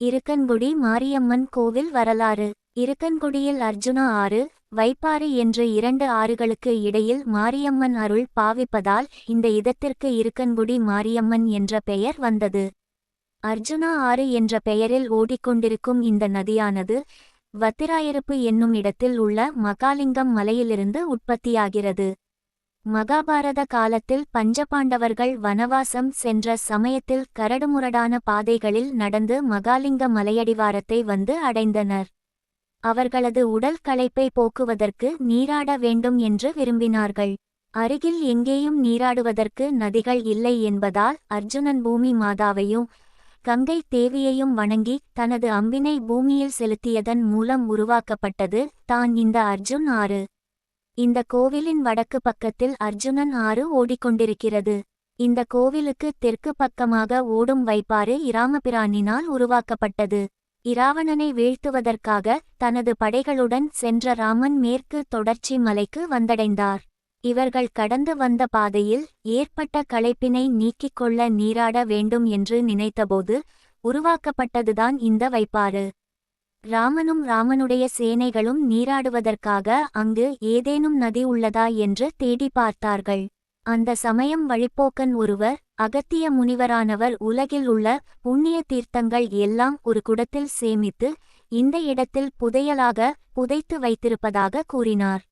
இருக்கன்குடி மாரியம்மன் கோவில் வரலாறு. இருக்கன்குடியில் அர்ஜுனா ஆறு வைப்பாறு என்று இரண்டு ஆறுகளுக்கு இடையில் மாரியம்மன் அருள் பாவிப்பதால் இந்த இடத்திற்கு இருக்கன்குடி மாரியம்மன் என்ற பெயர் வந்தது. அர்ஜுனா ஆறு என்ற பெயரில் ஓடிக்கொண்டிருக்கும் இந்த நதியானது வத்திராயிருப்பு என்னும் இடத்தில் உள்ள மகாலிங்கம் மலையிலிருந்து உற்பத்தியாகிறது. மகாபாரத காலத்தில் பஞ்சபாண்டவர்கள் வனவாசம் சென்ற சமயத்தில் கரடுமுரடான பாதைகளில் நடந்து மகாலிங்க மலையடிவாரத்தை வந்து அடைந்தனர். அவர்களது உடல் களைப்பை போக்குவதற்கு நீராட வேண்டும் என்று விரும்பினார்கள். அருகில் எங்கேயும் நீராடுவதற்கு நதிகள் இல்லை என்பதால் அர்ஜுனன் பூமி மாதாவையும் கங்கை தேவியையும் வணங்கி தனது அம்பினை பூமியில் செலுத்தியதன் மூலம் உருவாக்கப்பட்டது தான் இந்த அர்ஜுன் ஆறு. இந்த கோவிலின் வடக்கு பக்கத்தில் அர்ஜுனன் ஆறு ஓடிக்கொண்டிருக்கிறது. இந்த கோவிலுக்கு தெற்கு பக்கமாக ஓடும் வைப்பாறு இராமபிரானினால் உருவாக்கப்பட்டது. இராவணனை வீழ்த்துவதற்காக தனது படைகளுடன் சென்ற ராமன் மேற்கு தொடர்ச்சி மலைக்கு வந்தடைந்தார். இவர்கள் கடந்து வந்த பாதையில் ஏற்பட்ட களைப்பினை நீக்கிக் கொள்ள நீராட வேண்டும் என்று நினைத்தபோது உருவாக்கப்பட்டதுதான் இந்த வைப்பாறு. ராமனும் ராமனுடைய சேனைகளும் நீராடுவதற்காக அங்கு ஏதேனும் நதி உள்ளதா என்று தேடி பார்த்தார்கள். அந்த சமயம் வழிப்போக்கன் ஒருவர் அகத்திய முனிவரானவர் உலகில் உள்ள புண்ணிய தீர்த்தங்கள் எல்லாம் ஒரு குடத்தில் சேமித்து இந்த இடத்தில் புதையலாக புதைத்து வைத்திருப்பதாக கூறினார்.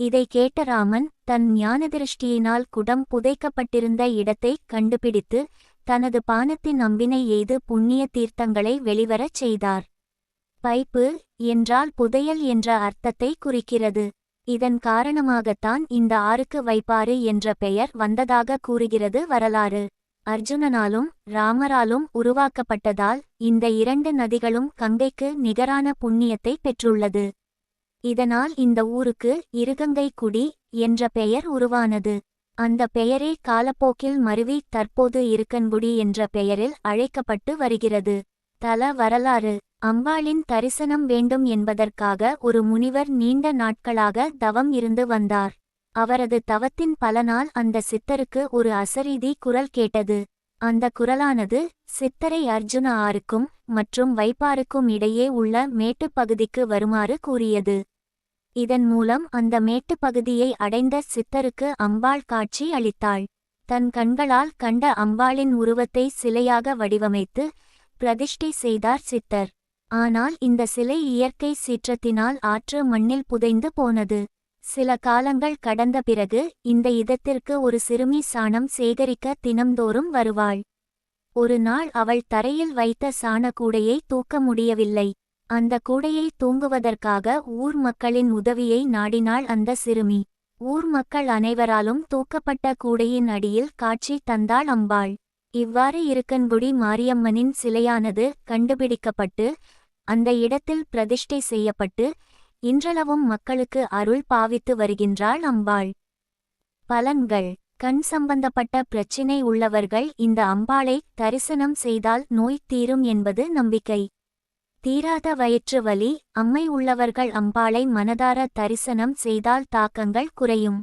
இதை கேட்ட ராமன் தன் ஞானதிருஷ்டியினால் குடம் புதைக்கப்பட்டிருந்த இடத்தை கண்டுபிடித்து தனது பானத்தின் அம்பினை எய்து புண்ணிய தீர்த்தங்களை வெளிவரச் செய்தார். பைப்பு என்றால் புதையல் என்ற அர்த்தத்தை குறிக்கிறது. இதன் காரணமாகத்தான் இந்த ஆறுக்கு வைப்பாறு என்ற பெயர் வந்ததாக கூறுகிறது வரலாறு. அர்ஜுனனாலும் ராமராலும் உருவாக்கப்பட்டதால் இந்த இரண்டு நதிகளும் கங்கைக்கு நிகரான புண்ணியத்தை பெற்றுள்ளது. இதனால் இந்த ஊருக்கு இருகங்கை குடி என்ற பெயர் உருவானது. அந்த பெயரே காலப்போக்கில் மருவி தற்போது இருக்கன்குடி என்ற பெயரில் அழைக்கப்பட்டு வருகிறது. தல வரலாறு. அம்பாளின் தரிசனம் வேண்டும் என்பதற்காக ஒரு முனிவர் நீண்ட நாட்களாக தவம் இருந்து வந்தார். அவரது தவத்தின் பலனால் அந்த சித்தருக்கு ஒரு அசரீதி குரல் கேட்டது. அந்த குரலானது சித்தரை அர்ஜுன ஆருக்கும் மற்றும் வைப்பாருக்கும் இடையே உள்ள மேட்டுப் பகுதிக்கு வருமாறு கூறியது. இதன் மூலம் அந்த மேட்டுப் பகுதியை அடைந்த சித்தருக்கு அம்பாள் காட்சி அளித்தாள். தன் கண்களால் கண்ட அம்பாளின் உருவத்தை சிலையாக வடிவமைத்து பிரதிஷ்டை செய்தார் சித்தர். ஆனால் இந்த சிலை இயற்கை சீற்றத்தினால் ஆற்று மண்ணில் புதைந்து போனது. சில காலங்கள் கடந்த பிறகு இந்த இதத்திற்கு ஒரு சிறுமி சாணம் சேகரிக்க தினம்தோறும் வருவாள். ஒரு நாள் அவள் தரையில் வைத்த சாணக்கூடையை தூக்க முடியவில்லை. அந்த கூடையை தூங்குவதற்காக ஊர் மக்களின் உதவியை நாடினாள் அந்த சிறுமி. ஊர் மக்கள் அனைவராலும் தூக்கப்பட்ட கூடையின் அடியில் காட்சி தந்தாள் அம்பாள். இவ்வாறு இருக்கன்குடி மாரியம்மனின் சிலையானது கண்டுபிடிக்கப்பட்டு அந்த இடத்தில் பிரதிஷ்டை செய்யப்பட்டு இன்றளவும் மக்களுக்கு அருள் பாவித்து வருகின்றாள் அம்பாள். பலன்கள். கண் சம்பந்தப்பட்ட பிரச்சினை உள்ளவர்கள் இந்த அம்பாளை தரிசனம் செய்தால் நோய் தீரும் என்பது நம்பிக்கை. தீராத வயிற்று வலி அம்மை உள்ளவர்கள் அம்பாளை மனதார தரிசனம் செய்தால் தாக்கங்கள் குறையும்.